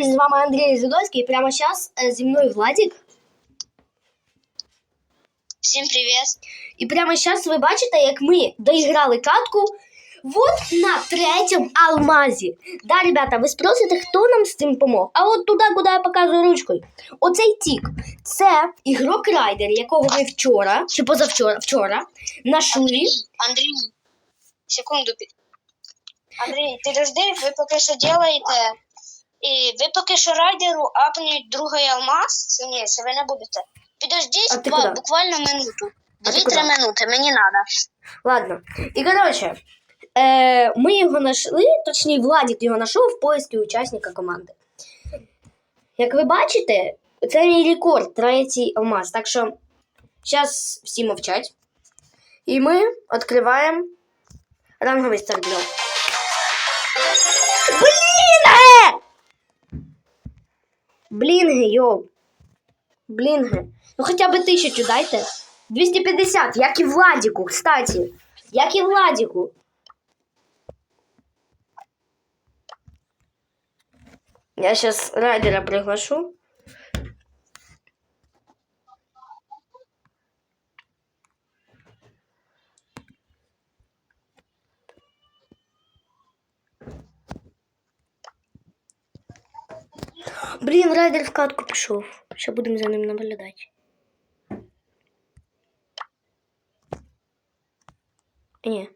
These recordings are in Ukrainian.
друзі, з вами Андрій. І прямо зараз зі мною Владик. Всім привіт. І прямо зараз ви бачите, як ми доіграли катку вот на третьому алмазі. Да, ребята, ви спросите, хто нам з цим помог? А от туди, куди я показую ручкою. Оцей тік. Це ігрок райдер, якого ми вчора, чи позавчора вчора, нашли. Андрій, секунду. пі- Андрій, підожди, ви поки що делаєте. І ви поки що райдеру апніть другий алмаз. Ні, це ви не будете. А Підождіть ти куди? буквально минуту. А ти Дві-три минути, мені треба. Ладно. І коротше, е, ми його знайшли, точніше, Владик його знайшов в поиску учасника команди. Як ви бачите, це мій рекорд, третій алмаз. Так що зараз всі мовчать. І ми відкриваємо ранговий старт-блок. Блінги, йоу. Блінги. Ну хоча б тисячу дайте. 250, як і Владику, кстати. Як і Владику. Я сейчас райдера приглашу. Блін, райдер в катку пішов. Ще будемо за ним наблюдати. Ні.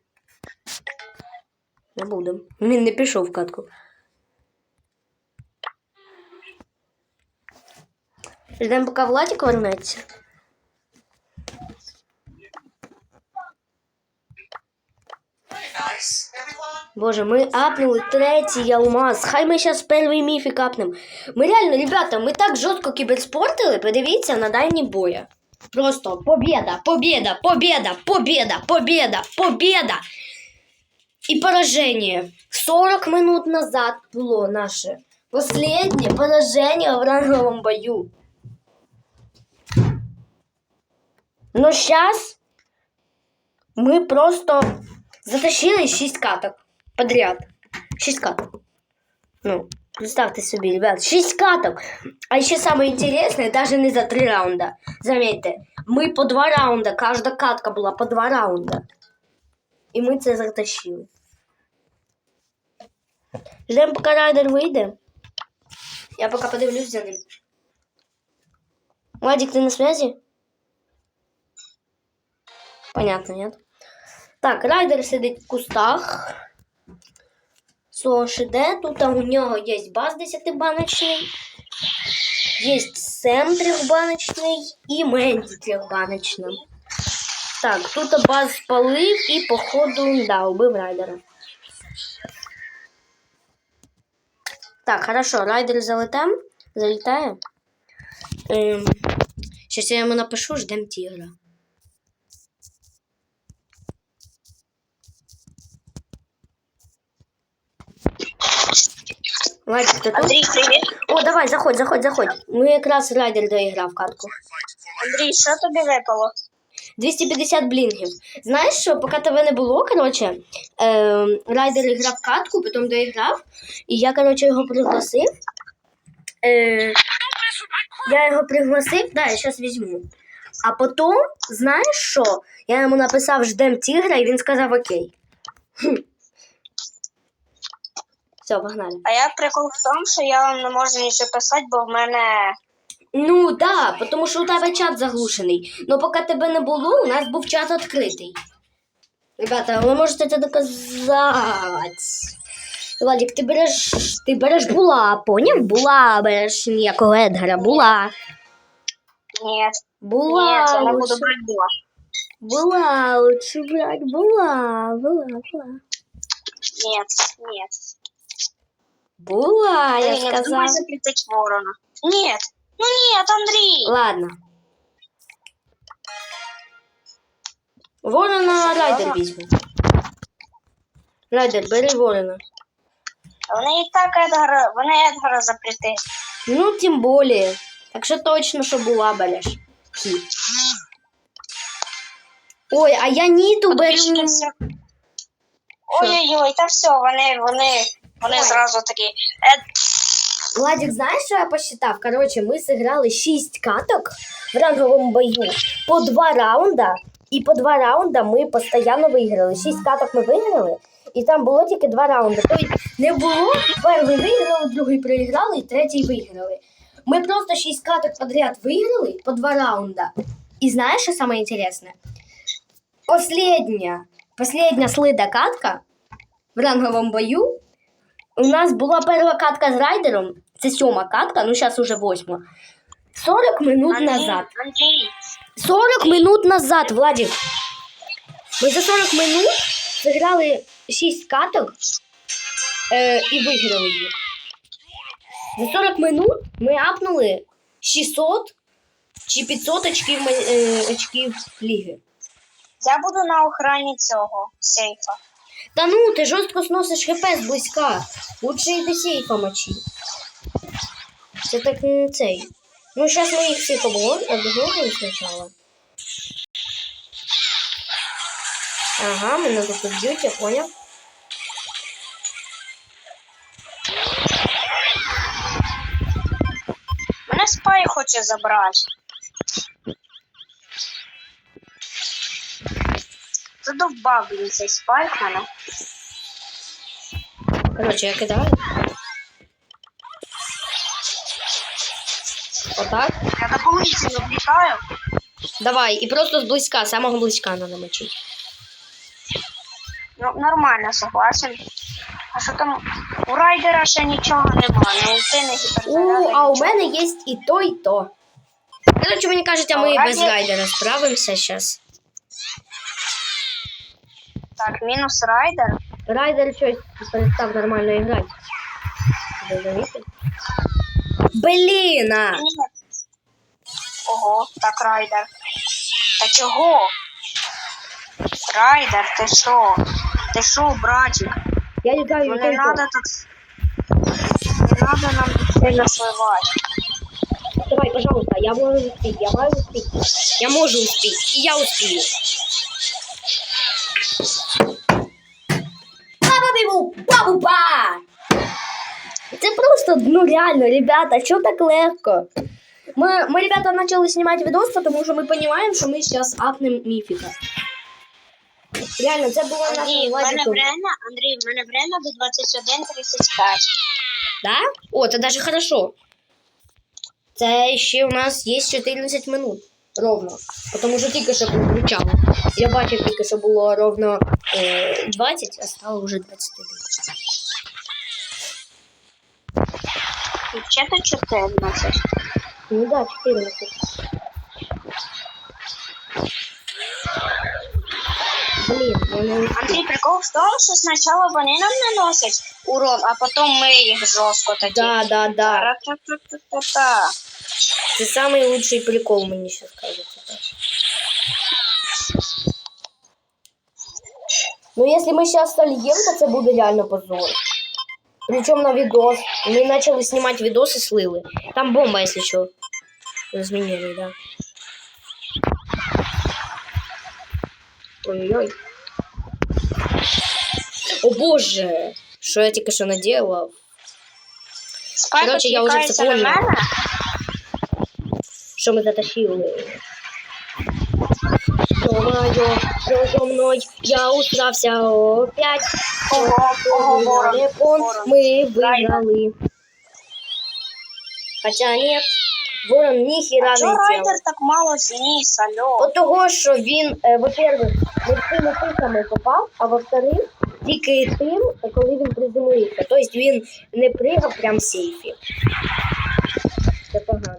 Не будемо. Він не пішов в катку. Ждемо, поки Владик вернеться. Боже, ми апнули третій алмаз. Хай ми зараз перший міфік апнемо. Ми реально, ребята, ми так жорстко кіберспортили. Подивіться на дальні боя. Просто победа, победа, победа, победа, победа, победа. И поражение. 40 минут назад было наше последнее поражение в ранговом бою. Но сейчас мы просто затащили 6 каток подряд. 6 каток. Ну, представьте себе, ребят, 6 каток. А еще самое интересное, даже не за 3 раунда. Заметьте, мы по 2 раунда, каждая катка была по 2 раунда. І ми це затащили. Ждемо, поки райдер вийде. Я поки подивлюсь за ним. Владик, ти на связи? Понятно, нет? Так, райдер сидить в кустах. Сош. Тут у нього є баз 10-баночний. Є Сем трьохбаночний і Менді трьохбаночний. Так, тут баз спалив і, походу, да, убив райдера. Так, хорошо, райдер залетем. Залітає. Ем, щас я йому напишу, ждем тігра. Владик, ти тут? Привіт. О, давай, заходь, заходь, заходь. Ну якраз райдер доіграв катку. Андрій, що тобі випало? 250 блінгів. Знаєш що, поки тебе не було, коротше, е, райдер грав катку, потім доіграв, і я, коротше, його пригласив. Е, я його пригласив, да, я зараз візьму. А потім, знаєш що? Я йому написав ждем тігра, і він сказав окей. Хм. Все, погнали. А я прикол в тому, що я вам не можу нічого писати, бо в мене. Ну да, тому що у тебе чат заглушений. Ну поки тебе не було, у нас був чат відкритий. Ребята, ви можете це доказати. Владик, ти береш. Ти береш була, поняв? Була береш ніякого Едгара, була. Ні, Була. ні, це не буду брати була. Була, лучше брать, була, була, була. Ні, ні. Була, я Андрій, не вздумай сказав. запретить ворона. Ні, ну ні, Андрій. Ладно. Ворона райдер візьме. Райдер, бери ворона. Вони і так Едгара, вони Едгара запретили. Ну, тим более. Так що точно, що була береш. Хі. Ой, а я ніту беру. Ой-ой-ой, та все, вони, вони, вони Ой. зразу такі. Ед... Владик, знаєш, що я посчитав? Коротше, ми зіграли 6 каток в ранговому бою по 2 раунда, і по 2 раунда ми постійно виграли. 6 каток ми виграли, і там було тільки 2 раунди. Тобто не було, перший виграли, другий проіграли, і третій виграли. Ми просто 6 каток подряд виграли по 2 раунда. І знаєш, що саме інтересне? Последня, последня слида катка в ранговому бою у нас була перша катка з райдером. Це сьома катка, ну зараз уже восьма. 40 минут назад. Андрій, 40 минут назад, Владик. Ми за 40 минут зіграли 6 каток е, і виграли їх. За 40 минут ми апнули 600 чи 500 очків, е, очків ліги. я буду на охрані цього сейфа. Та ну, ти жорстко сносиш хп зблизька. Лучше йди сейфа мочи. Це так не цей. Ну, зараз ми їх всіх обгонимо спочатку. Ага, мене тут б'ють, я поняв. Мене спай хоче забрати. Задовбав, блін, цей спай в мене. Короче, я кидаю. Отак. Я до полиции облітаю. Давай, і просто зблизька, самого близька надо мочити. Ну, нормально, согласен. А що там? У райдера ще нічого немає, не ульти, не У, гіперзаряду, а у нічого. мене є і то, і то. Короче, мені кажуть, а ми А без райдера справимося зараз. Так, мінус райдер. Райдер щось перестав нормально грати. Ви замітили? Блін! а! Ого, так райдер. Та чого? Райдер, ти що? Ти що, братик? Я літаю Ну не і надо так. Не надо нам сильно сливати. Давай, пожалуйста, я можу успіти, я маю успіти. Я можу успіти, і я успію. бабу-ба! Це просто, ну реально, ребята, що так легко? Мы, мы, ребята, начали снимать видос, потому что мы понимаем, что мы сейчас апнем мифика. Реально, це було Андрій, наше в мене владіку. время, Андрій, в мене время до 21.35. Да? О, це даже хорошо. Це ще у нас є 14 минут. Ровно. Тому що тільки що включало. Я бачив тільки, що було ровно е, 20, а стало вже 21. І ще то 14. Ну да, 14. Блін, я не успів. Андрій, прикол в тому, що спочатку вони нам наносять урон, а потім ми їх жорстко тоді. Да, да, да. Ра-та-та-та-та-та. Це самий лучший прикол, мені ще кажеться. Ну, якщо ми зараз сольємо, то це буде реально позор. Причому на відос. Ми почали знімати відоси слили. Там бомба, якщо що. Змінили, да. Ой-ой. О боже! Що я тільки що наделав? Спайк Коротше, я вже відвлікається все на поняла. мене. Що ми затащили? Думаю, що зо мною я усрався опять. Ого, ого, ворон, ворон. ми виграли. Хоча ні, ворон ніхіра не чого райдер так мало зніс, алло? От того, що він, е, во-первых, не всіми тиками попав, а во-вторых, тільки тим, коли він приземлився. Тобто він не пригав прям в сейфі. Це погано.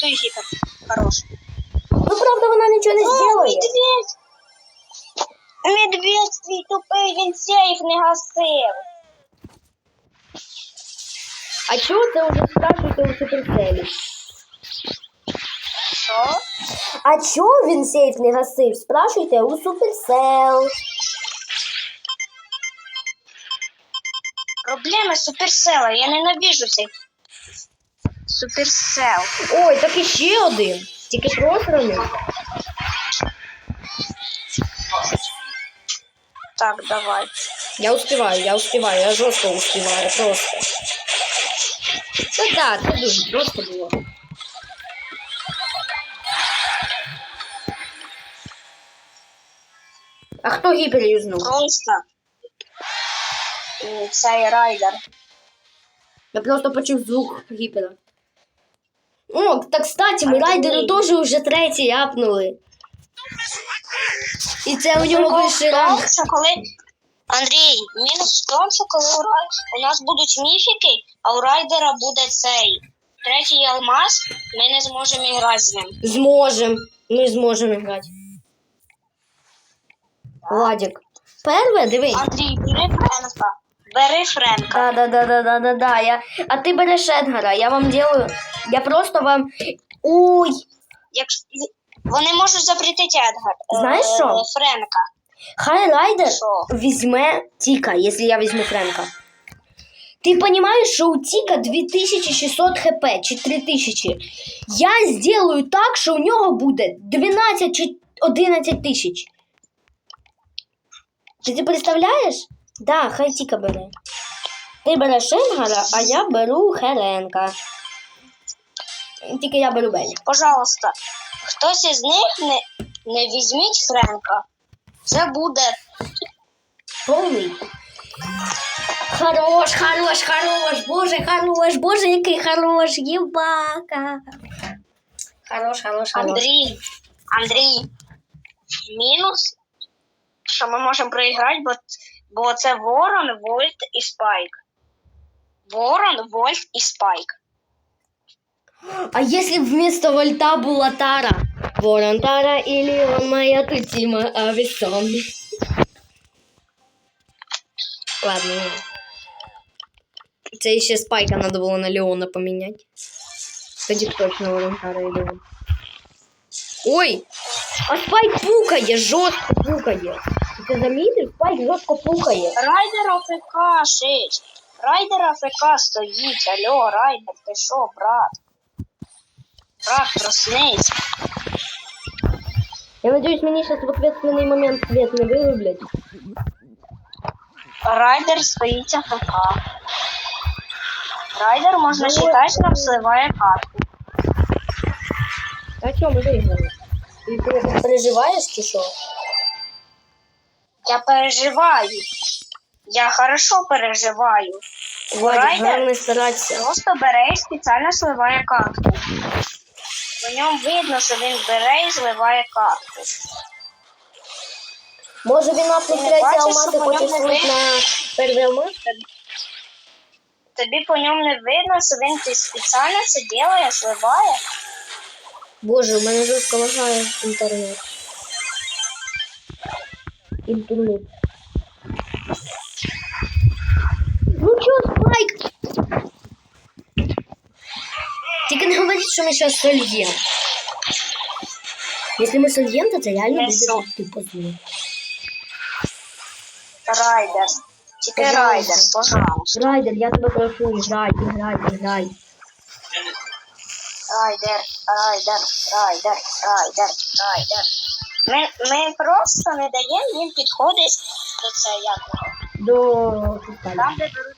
Той гіпер. Хорош. Ну, правда, вона нічого не О, зробила. медведь! Медведь твій тупий, він сейф не гасив. А чого це вже спрашуєте у суперселі? Що? А чого він сейф не гасив? Спрашуйте у суперсел. Проблема суперсела, я ненавижу цей суперсел. Ой, так іще один. Тільки просраний. Так, давай. Я успіваю, я успіваю, я жорстко успіваю просто. Ну так, це дуже просто було. А хто гіпер юзнув? Просто. І цей райдер. Я просто почув звук гіпера. О, так, кстати, ми Андрій. райдеру теж уже третій апнули. І це у нього вищий ранг. що коли Андрій, мінус в тому, що коли у, Рай... у нас будуть міфіки, а у райдера буде цей третій алмаз, ми не зможемо грати з ним. Зможем. Ми зможемо грати. Владик. Перше, дивись. Андрій, бери Френка. Бери Френка. Да, да, да, да, да, да. Я... А ти береш Едгара. Я вам делаю. Я просто вам. Ой! Якщо... Вони можуть запретити Едгар. е, Знаєш що? Френка. Хай Райдер Що? візьме Тіка, якщо я візьму Френка. Ти розумієш, що у Тіка 2600 хп чи 3000. Я зроблю так, що у нього буде 12 чи 11 тисяч. Ти це представляєш? Да, хай Тіка бере. Ти береш Енгара, а я беру Херенка. Тільки я беру Белі. Пожалуйста, хтось із них не, не візьміть Френка. Це буде Повний. Хорош, хорош, хорош, боже, хорош, боже, який хорош, єбака. Хорош, хорош, хорош. Андрій. Андрій. Мінус, що ми можемо проіграти, бо, бо це Ворон, Вольт і Спайк. Ворон, Вольт і Спайк. А если вместо вольта была Тара? Ворон Тара или он моя тутима авесом? Ладно. ні. Це ще спайка надо було на Леона поміняти. Тоді б точно Ворон Тара і Леон. Ой! А спайк пукає, жорстко пукає. Ти замітив? Спайк жорстко пукає. Райдер АФК, шить. Райдер АФК стоїть. Алло, Райдер, ти що, брат? Брат, проснись. Я надеюсь, мені сейчас в ответственный момент свет не вирублять. Райдер стоїть АФК. Райдер, можна Ну, считать, нам сливає катку. А что, мы выиграли? Ты пере- переживаешь, чи що? Я переживаю. Я хорошо переживаю. Владик, Райдер? головне старатися. Просто бере і спеціально сливає картку. В ньому видно, що він бере і зливає картку. Може він Ти не третій алмаз і хоче ньому на перший алмаз? Тобі по ньому не видно, що він ти спеціально це робить, сливає. Боже, у мене жорстко лагає інтернет. Інтернет. Ну чё, спайк? Тільки не говоріть, що ми зараз сольєм. Якщо ми сольєм, то це реально Не буде со- типу зло. Райдер. Тільки райдер, пожалуйста. Райдер, я тебе прошу, грай, грай, грай. Райдер, райдер, райдер, райдер, райдер. Ми, ми просто не даємо їм підходити до цього якого. До кристалів. Там, де беруть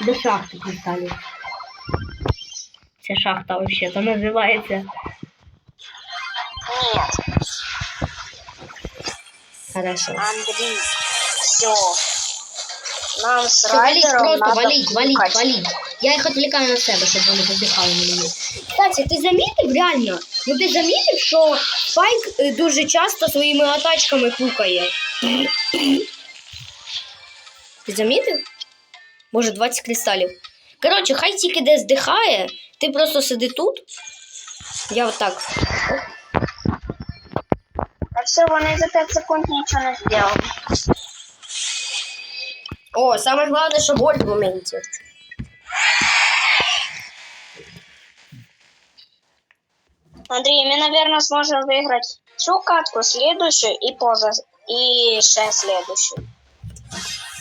До шахти кристалів. Це шахта вообще-то називається. Ні, Хорошо. Андрій, все. Нам з Все, валить, райдером просто надо валить, валить, пукать. валить. Я їх відвлікаю на себе, щоб вони подихали на мені. Кстати, ти замітив реально? Ну ти замітив, що Спайк е, дуже часто своїми атачками пукає? Ти замітив? Може 20 кристалів. Коротше, хай тільки де здихає, ти просто сиди тут. Я отак. Та все, вони за 5 секунд нічого не зробили. О, саме головне, що боль в моменті. Андрій, ми, наверное, зможемо виграти цю катку, следующую і поза і ще следующую.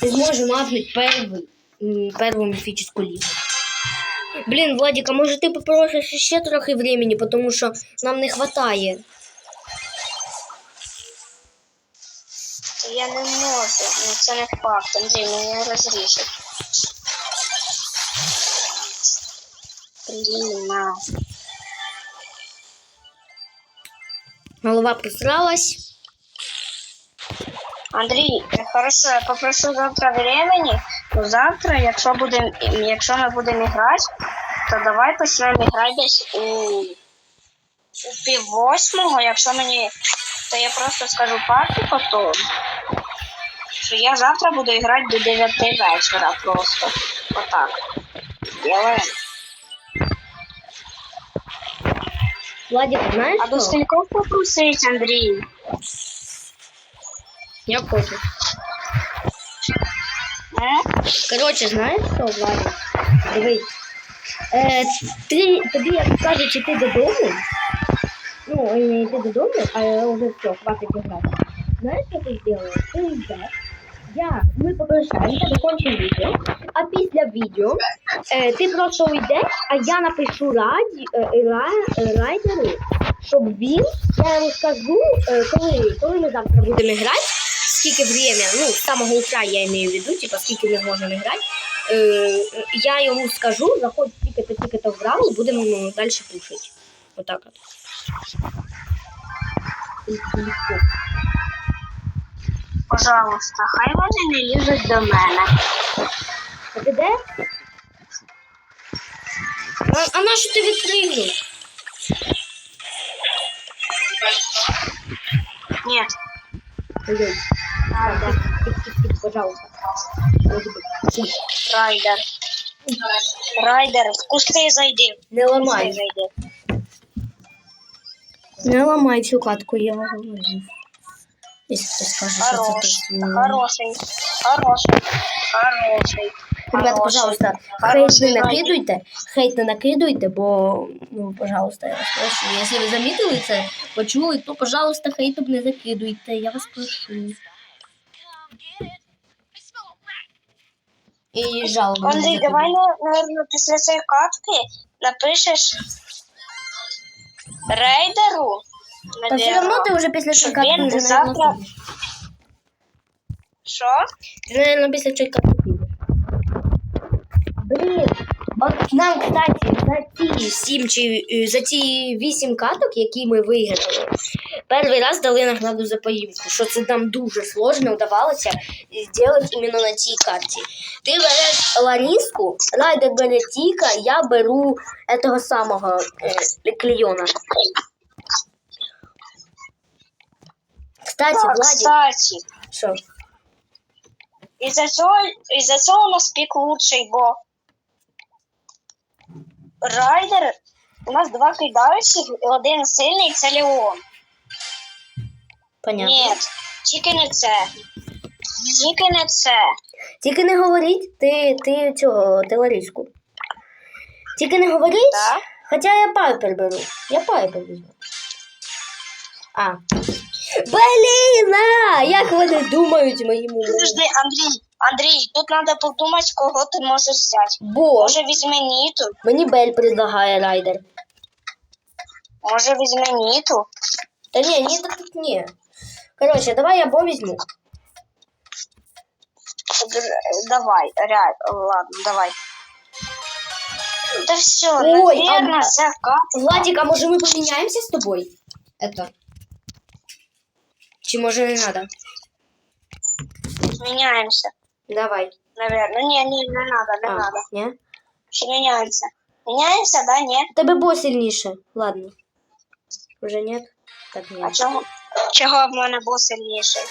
Ты сможешь мапнуть первый, м, первую мифическую лигу. Блин, Владик, а может ты попросишь еще трохи времени, потому что нам не хватает. Я не можу, ну це не факт, Андрій, мені не розрішить. Діма. Голова просралась. Андрій, хорошо, я попрошу завтра времени. То завтра, якщо будем, якщо ми будемо грати, то давай почнемо грати десь у, у пів восьмого. Якщо мені, то я просто скажу папі потім, що я завтра буду грати до 9 вечора просто. Отак. Делаем. Владик, знаєш А до що? попросить, Андрій? Я хочу. Е? Коротше, знаєш що, Владик? Дивись. Е, ти, тобі як скажуть іти додому. Ну, не йти додому, а я вже все, хватить грати. Знаєш, що ти зробиш? Ти йдеш. Я, ми попрощаємося, закончимо відео, а після відео е, ти просто уйдеш, а я напишу раді, е, ра- е, райдеру, щоб він, я йому скажу, е, коли, коли ми завтра будемо грати, скільки время, ну, з самого утра я имею в виду, типа, скільки ми зможемо грати, е, я йому скажу, заходь тільки-то, тільки-то в раму, будемо ну, далі пушити. Отак от. Пожалуйста, хай вони не лізуть до мене. А ти де? А, а на що ти відпригнув? Ні, пожалуйста. Райдер. Райдер, в кусти зайди. Не зайди. Не ламай цю катку, я говорю. Якщо хтось скаже, що це Хорош, точно. хороший, хороший, хороший. Ребята, хороший. пожалуйста, хейт Хороший не накидуйте, хейт не накидуйте, бо, ну, пожалуйста, я вас прошу. Якщо ви замітили це, почули, то, пожалуйста, хейтом не закидуйте, я вас прошу. Не Андрій, закидуйте. давай, наверное, після цієї катки напишеш рейдеру. Та все одно ти вже після чекати він вже завтра- Що? Ти, наверное, після чекати підеш. Блін, от нам, кстати, за ці сім чи е, за ці вісім каток, які ми виграли, перший раз дали награду за поїздку, що це нам дуже сложно вдавалося зробити іменно на цій карті. Ти береш Ланіску, Райдер бере Тіка, я беру этого самого е, Клейона. Кстати, Так, Владик, кстати, що? із-за цього, із-за цього у нас пік лучший, бо райдер у нас два кидаючих, один сильний це Леон. Понятно. Ні, тільки не це. Тільки не це. Тільки не говоріть, ти, ти цього, ти Лариску. Тільки не говоріть, Так? хоча я пайпер беру. Я пайпер візьму. А. Блін, а! Як вони думають моєму? Подожди, Андрій, Андрій, тут треба подумати, кого ти можеш взяти. Бо Може візьми Ніту, мені Бель предлагає райдер. може візьми Ніту. Та ні, ні, так тут ні. Коротше, давай я Бо візьму. Д- Давай, реально, ладно, давай. Да все, Ой, наверное, а- вся катка. Владик, а може ми поміняємося з тобою? Это. Чи може не надо? Меняемся, Давай. наверное. Не, не, не надо, не А, надо. ні? Ще меняемся. Меняемся, да, нет? У тебе Бо сильніше. Ладно. Уже нет? Так ні. А чого? Чого в мене був сильніший?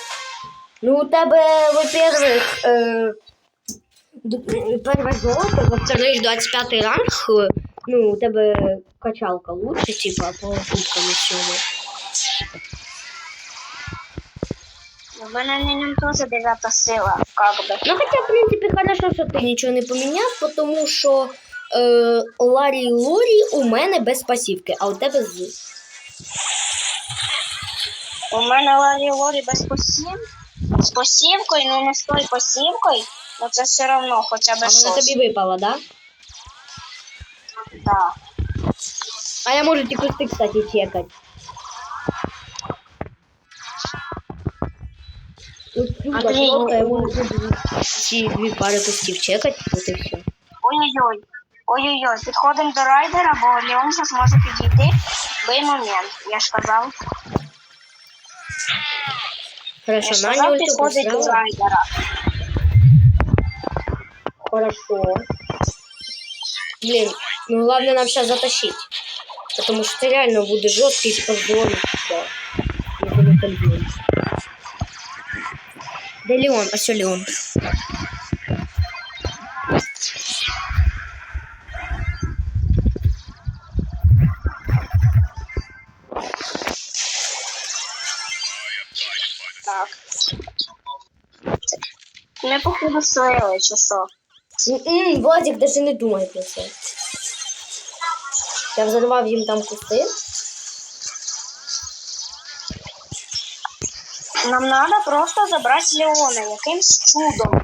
Ну, у тебе, во-первых, э, д- первое золото, во-вторых, 25 ранг, э, ну, у тебе качалка лучше, типа, по кубкам і У мене на ньому теж дев'ята сила, как би. Ну, хотя, в принципе, хорошо, що ти нічого не поміняв, тому що е, Ларі Лорі у мене без пасівки, а у тебе з. У мене Ларі Лорі без посів. З посівкою, ну не з тою посівкою, ну це все одно хоча б А вона тобі випала, да? Да. А я можу ті кусти, кстати, чекати. Я ну- можу ці дві пари кустів чекати, от і все. Ой-ой-ой. Ой-ой-ой, підходимо до райдера, бо Леон зараз може підійти. Бий момент, я ж казав. Я Хорошо, ж Наня ульту підходить до поставила. райдера. Хорошо. Блин, ну главное нам сейчас затащить. Потому что реально будет жесткий позор. Да. Если мы пойдем. Да Леон, а все Леон. Так. Ми походу чи що? Владик даже не думай про це. Я взорвав їм там кусти. Нам треба просто забрати Леона якимсь чудом.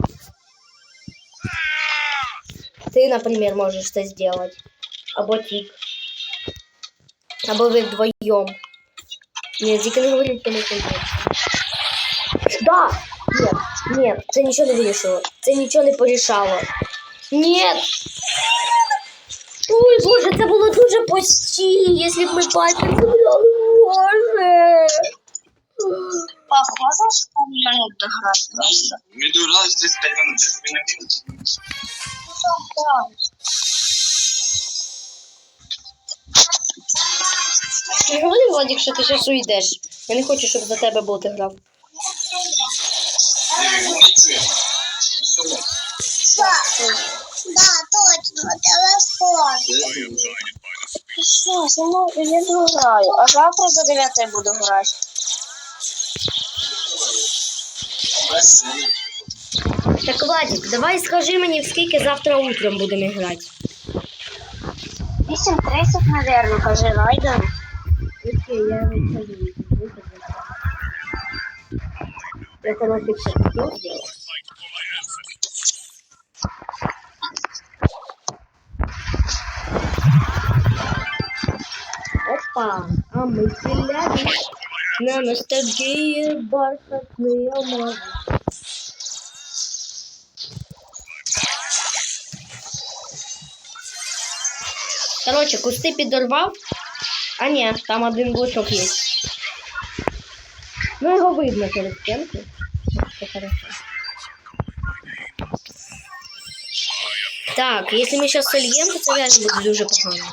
Ты, например, можешь это сделать. Або Тик. Або вы вдвоем. Нет, Тик не говорит, что мы пойдем. Да! Нет, нет, це нічого не вирішило. Це нічого не порішало. Нет! Ой, боже, це було дуже почти, якщо б ми пальцем забрали. Боже! Можеш пару минут дограти просто? Мне дождалось 35 минут, сейчас минут. Не говори, Владик, що ти зараз уйдеш. Я не хочу, щоб за тебе бот грав. Да, точно, телефон. Що, я, я не граю, а завтра до 9 буду грати. Так, Владик, давай скажи мені, в скільки завтра утром будемо грати. 8.30, наверное, каже Райдер. Окей, я выхожу. Это на фиксе что сделать? Опа, а мы стреляли на ностальгии бархатные алмазы. Короче, кусти підорвав. А ні, там один блочок є. Ну його видно через стінку. Все хорошо. Так, якщо ми зараз сольємо, то це реально буде дуже погано.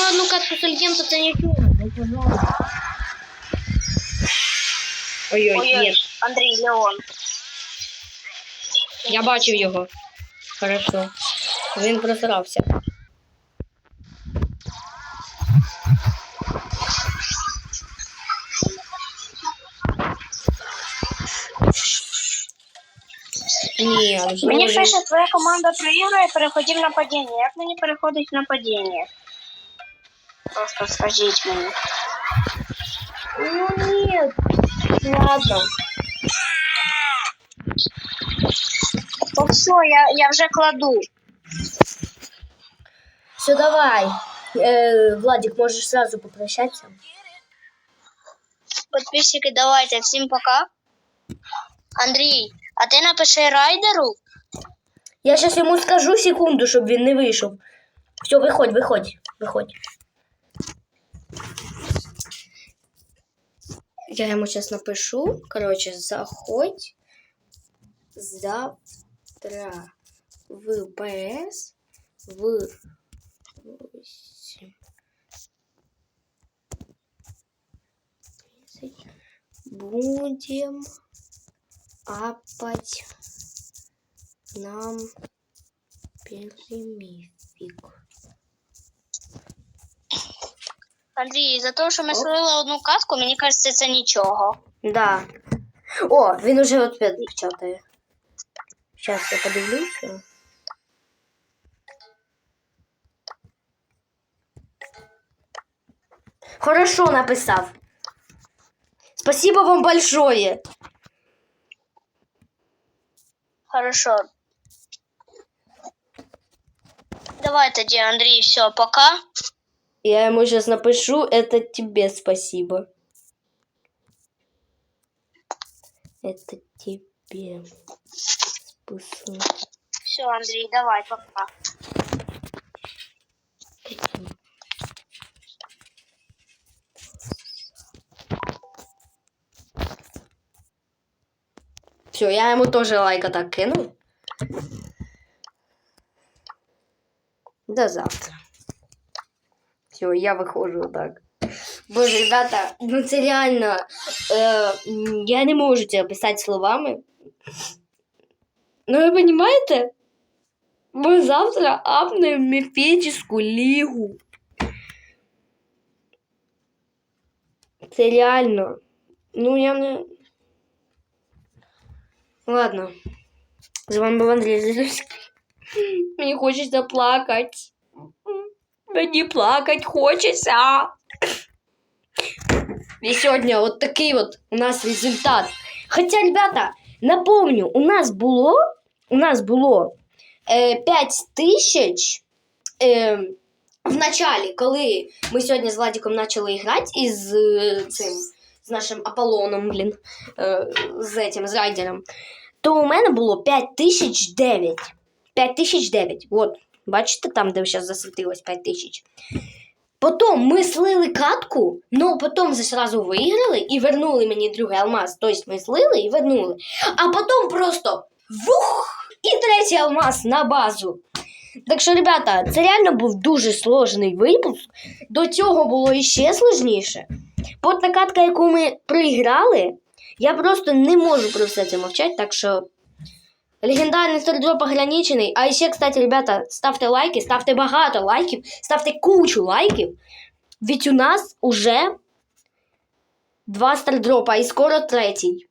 Мы одну катку сольем, то це нічого. Ну, пожалуйста. Ой-ой, Ой, нет. Андрій, Леон. Я бачив його. Хорошо. Він просрався. Ні, Мені пише, твоя команда проіграє, переходив на падіння. Як мені переходить на падіння? Просто скажіть мені. Ну нет. Ладно. То все, я, я вже кладу. Все, давай. Э, Владик, можешь сразу попрощаться. Подписчики, давайте, всім пока. Андрій, а ти напиши райдеру. Я сейчас ему скажу секунду, щоб він не вийшов. Все, виходь, виходь, виходь. Я ему сейчас напишу. Короче, заходь завтра в ПС в 8. Будем апать нам перемифик. Андрій, за те, що ми слили одну катку, мені кажеться, це нічого. Да. О, він уже ответ печатає. Сейчас я подивлюся. Хорошо написав. Спасибо вам большое. Хорошо. Давай тоді, Андрій, все, пока. Я ему сейчас напишу, это тебе спасибо. Это тебе. Спасу. Все, Андрій, давай, пока. Все, я ему тоже лайка так кинул. До завтра. Все, я выхожу так. Боже, ребята, ну це реально. Е, м, я не можу це описати словами. Ну, ви розумієте? Ми завтра апнемо міфічну лігу. Це реально. Ну, я не. Ладно. З вами був Андрій Зелюський. Мені хочеться плакати. Мені плакати хочеться. І сьогодні от такий от у нас результат. Хоча, ребята, напомню, у нас було, у нас було е, 5 тисяч е, в началі, коли ми сьогодні з Владиком почали грати із е, цим, з нашим Аполлоном, блін, е, з этим, з райдером, то у мене було 5009. 5009. От, бачите, там, де зараз засвітилось 5000. Потім ми слили катку, ну потім зразу виграли і вернули мені другий алмаз. Тобто ми слили і вернули. А потім просто вух! І третій алмаз на базу. Так що, ребята, це реально був дуже сложний випуск. До цього було іще сложніше. От та катка, яку ми проіграли, я просто не можу про все це мовчати, так що. Легендарний стардроп ограничений. А ще, кстати, ребята, ставте лайки, ставте багато лайків, ставте кучу лайків. Ведь у нас уже два стардропа і скоро третій.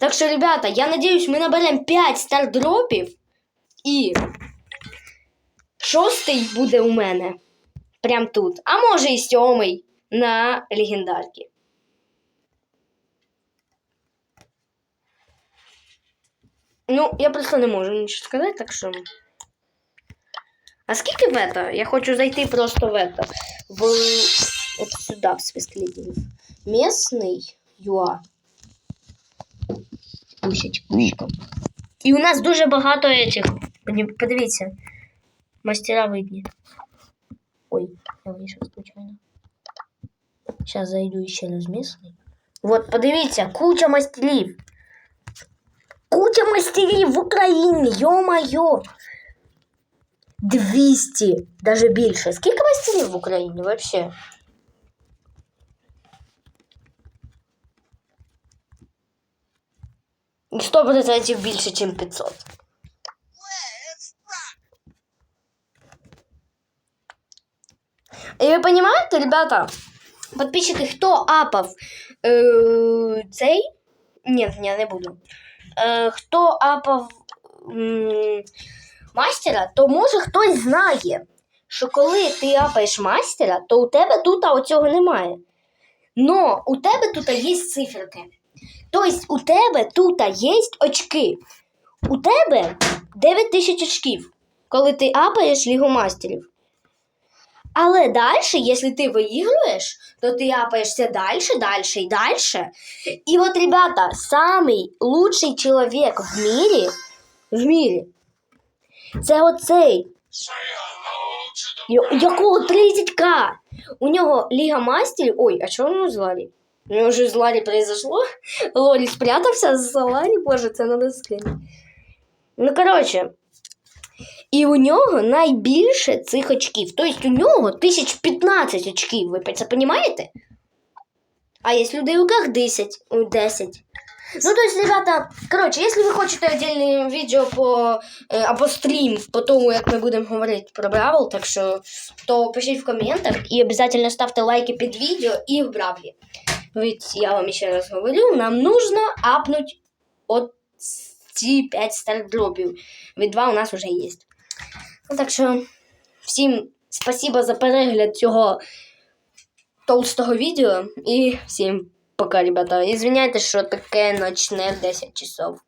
Так що, ребята, я надіюсь, ми наберемо 5 стардропів і шостий буде у мене. Прям тут. А може і сьомий на легендарці. Ну, я просто не можу нічого сказати, так що. А скільки в это? Я хочу зайти просто в это. В от сюди, в свистлідів. Местний юа. Пусять кучком. І у нас дуже багато этих. Подив- Подивіться. Мастера видні. Ой, я вийшов случайно. Сейчас зайду ще раз в местний. Вот, подивіться, куча мастерів. Куча мастерів в Україні, йо-моє. 200, даже більше. Скільки мастерів в Україні вообще? Сто процентів більше, ніж 500. І ви розумієте, ребята, подписчики, хто апав е, цей? Ні, ні, не буду. Е, хто апав м, мастера, то може хтось знає, що коли ти апаєш мастера, то у тебе тут оцього немає. Но у тебе тут є циферки. Тобто у тебе тут є очки. У тебе 9 тисяч очків, коли ти апаєш лігу мастерів. Але далі, якщо ти виігруєш, то ти апаєшся далі, далі і далі. І от, ребята, самый лучший чоловік в мірі, в мірі, це оцей, якого 30к. У нього Ліга Мастерів. Ой, а чого у нього з Ларі? У нього вже з Ларі произошло. Лорі спрятався з Ларі, боже, це надо скинути. Ну, коротше. І у нього найбільше цих очків. Тобто у нього 1015 очків. Ви це розумієте? А є людей, у яких 10. 10. Ну, то есть, ребята, короче, если вы хотите отдельное видео по, э, або стрім по тому, як ми будемо говорити про Бравл, так що, то пишіть в коментах і обязательно ставте лайки під відео і в Бравлі. Ведь я вам ще раз говорю, нам нужно апнуть от ці 5 стардропів. Від два у нас вже є. Ну, так що, всім спасибо за перегляд цього толстого відео. І всім пока, ребята. Извиняйте, що таке ночне в 10 часов.